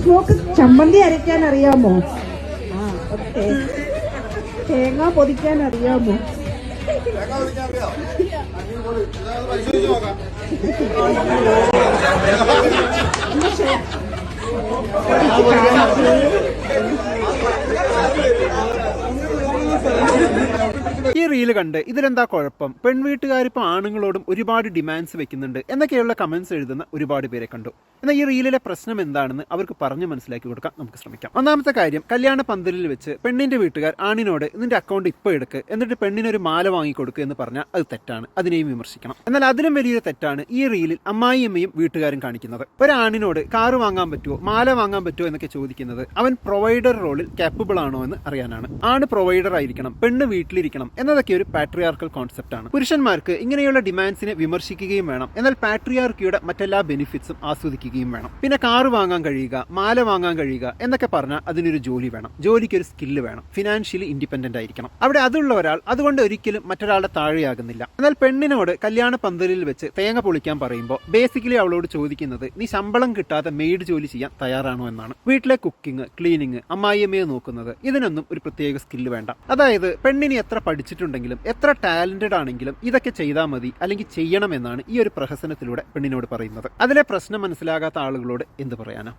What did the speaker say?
Smoke ചമ്മന്തി അരയ്ക്കാൻ അറിയാമോ തേങ്ങ പൊതിക്കാൻ അറിയാമോ? ഈ റീൽ കണ്ട് ഇതിലെന്താ കുഴപ്പം? പെൺവീട്ടുകാരിപ്പം ആണുങ്ങളോടും ഒരുപാട് ഡിമാൻഡ്സ് വെക്കുന്നുണ്ട് എന്നൊക്കെയുള്ള കമന്റ്സ് എഴുതുന്ന ഒരുപാട് പേരെ കണ്ടു. എന്നാൽ ഈ റീലിലെ പ്രശ്നം എന്താണെന്ന് അവർക്ക് പറഞ്ഞു മനസ്സിലാക്കി കൊടുക്കാൻ നമുക്ക് ശ്രമിക്കാം. ഒന്നാമത്തെ കാര്യം കല്യാണ പന്തലിൽ വെച്ച് പെണ്ണിന്റെ വീട്ടുകാർ ആണിനോട് നിന്റെ അക്കൗണ്ട് ഇപ്പോൾ എടുക്ക് എന്നിട്ട് പെണ്ണിന് ഒരു മാല വാങ്ങിക്കൊടുക്കുക എന്ന് പറഞ്ഞാൽ അത് തെറ്റാണ്. അതിനെയും വിമർശിക്കണം. എന്നാൽ അതിലും വലിയൊരു തെറ്റാണ് ഈ റീലിൽ അമ്മായിയമ്മയും വീട്ടുകാരും കാണിക്കുന്നത്. ഒരാണിനോട് കാറ് വാങ്ങാൻ പറ്റുമോ മാല വാങ്ങാൻ പറ്റുമോ എന്നൊക്കെ ചോദിക്കുന്നത് അവൻ പ്രൊവൈഡർ റോളിൽ കാപ്പബിൾ ആണോ എന്ന് അറിയാനാണ്. ആണ് പ്രൊവൈഡർ ആയിരിക്കണം പെണ്ണ് വീട്ടിലിരിക്കണം എന്നതൊക്കെ ഒരു പാട്രിയാർക്കൽ കോൺസെപ്റ്റ് ആണ്. പുരുഷന്മാർക്ക് ഇങ്ങനെയുള്ള ഡിമാൻഡ്സിനെ വിമർശിക്കുകയും വേണം. എന്നാൽ പാട്രിയാർക്കിയുടെ മറ്റെല്ലാ ബെനിഫിറ്റ്സും ആസ്വദിക്കുകയും വേണം. പിന്നെ കാറ് വാങ്ങാൻ കഴിയുക മാല വാങ്ങാൻ കഴിയുക എന്നൊക്കെ പറഞ്ഞാൽ അതിനൊരു ജോലി വേണം. ജോലിക്ക് ഒരു സ്കില്ല് വേണം. ഫിനാൻഷ്യലി ഇൻഡിപെൻഡന്റ് ആയിരിക്കണം. അവിടെ അതുള്ള ഒരാൾ അതുകൊണ്ട് ഒരിക്കലും മറ്റൊരാളുടെ താഴെയാകുന്നില്ല. എന്നാൽ പെണ്ണിനോട് കല്യാണ പന്തലിൽ വെച്ച് തേങ്ങ പൊളിക്കാൻ പറയുമ്പോൾ ബേസിക്കലി അവളോട് ചോദിക്കുന്നത് നീ ശമ്പളം കിട്ടാതെ മെയ്ഡ് ജോലി ചെയ്യാൻ തയ്യാറാണോ? എന്നാണ്. വീട്ടിലെ കുക്കിംഗ് ക്ലീനിങ് അമ്മായിയമ്മയെ നോക്കുന്നത്. ഇതിനൊന്നും ഒരു പ്രത്യേക സ്കില്ല് വേണ്ട. അതായത് പെണ്ണിന് എത്ര പഠിച്ചിട്ടുണ്ടെങ്കിലും എത്ര ടാലന്റഡ് ആണെങ്കിലും ഇതൊക്കെ ചെയ്താൽ മതി അല്ലെങ്കിൽ ചെയ്യണമെന്നാണ് ഈ ഒരു പ്രഹസനത്തിലൂടെ പെണ്ണിനോട് പറയുന്നത്. അതിലെ പ്രശ്നം മനസ്സിലാകാത്ത ആളുകളോട് എന്ത് പറയാനാ?